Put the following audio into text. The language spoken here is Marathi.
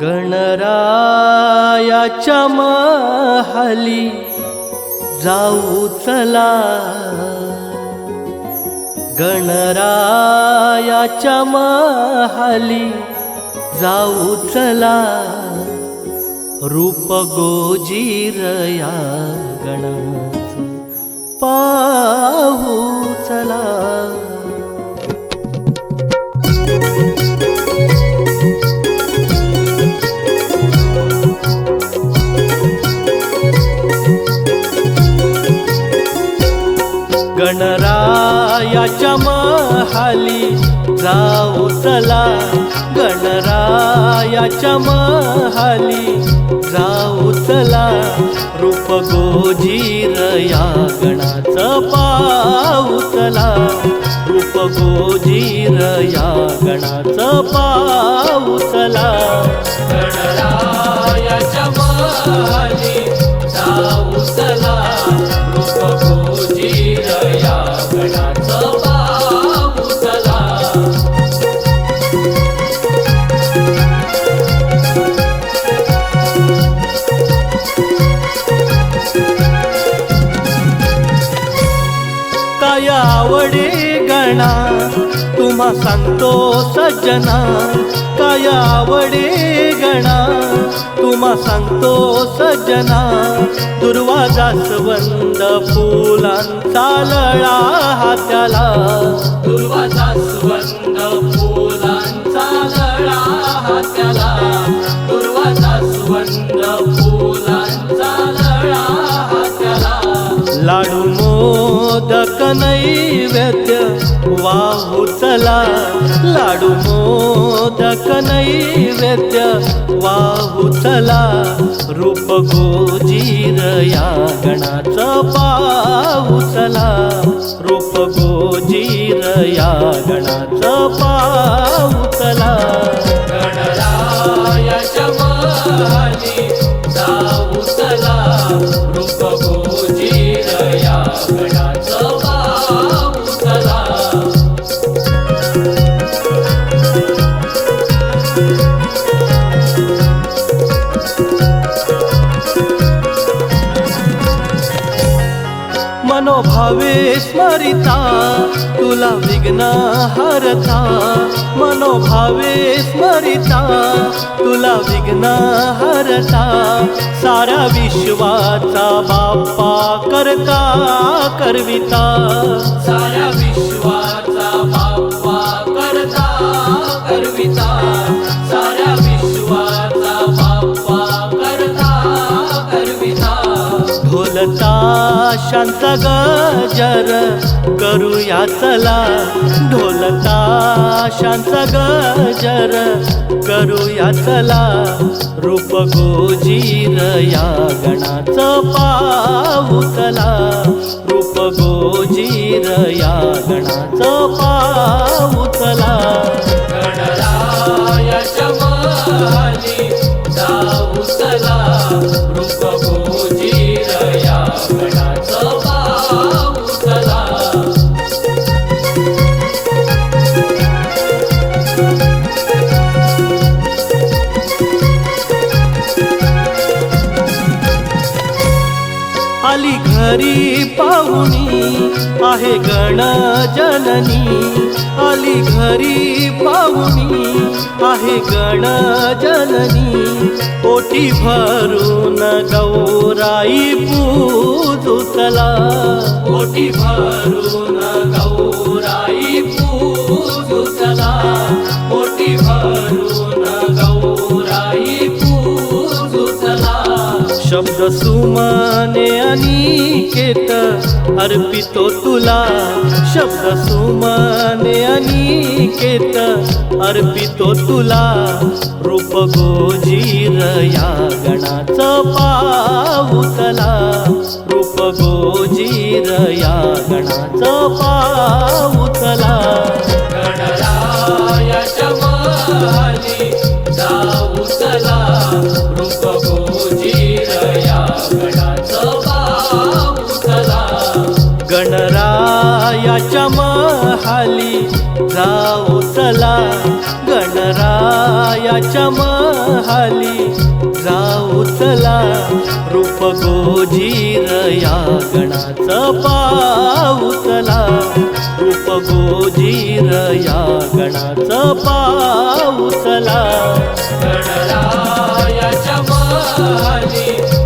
गणरायाच्या महाली जाऊ चला. गणरायाच्या महाली जाऊ चला. रूप गोजीरया गणाच पाहू चला. गणरायाच्या महाली जाऊ चला. गणरायाच्या महाली जाऊ चला. रूप गोजीर या गणाचं पाहू चला. रूप गोजीर या गणाचं पाहू चला. गणरायाच्या महाली जाऊ रूप या गणाचं काय आवडे गणा तुम्हा सांगतो सज्जना. काय आवडे गणा तुम्हा सांगतो सज्जना दुर्वा जास्वंद फुलांचा लळा हात्याला दुर्वा जास्वंद फुलांचा लळा हात्याला दुर्वा जास्वंद फुलांचा लळा हात्याला लाडू मोदक नैवेद्य वाहू चला. लाडू मोदक नैवेद्य. वाहू चला. रूप गोजीर या गणाचा पाहू चला. रूप गोजीर या गणाचा पाहू चला. गणरायाच्या महाली जाऊ चला. रूप गोजीर या मनोभावे स्मरिता तुला विघ्न हरता। मनोभावे स्मरिता तुला विघ्न हरता। सारा विश्वाचा बाप्पा करता करविता। सारा विश्व ढोलता शांत गजर करूया चला. ढोलता शांत गजर करूया चला. रूप गोजीर या गणाचं पाऊतला रूप गोजीर या गणाचं पाऊतला चला. चला. रूप घरी पाहुणी आहे गण जननी आली घरी पाहुणी आहे गण जननी पोटी भरून गौराई पूजुतला पोटी भरून गौ शब्द सुमने अनिकेत अर्पितो तुला. शब्द सुमने अनिकेत अर्पितो तुला. रूप गोजीर या गणाचं पाहू रूप गोजीर या गणाचं पाहू चला जाऊतला. जाओ चला गणरायाच्या महाली. जाऊ चला रूप गोजीर या गणाचं पाऊ चला रूप गोजीर या गणाचं पाऊ चला गणरायाच्या महाली.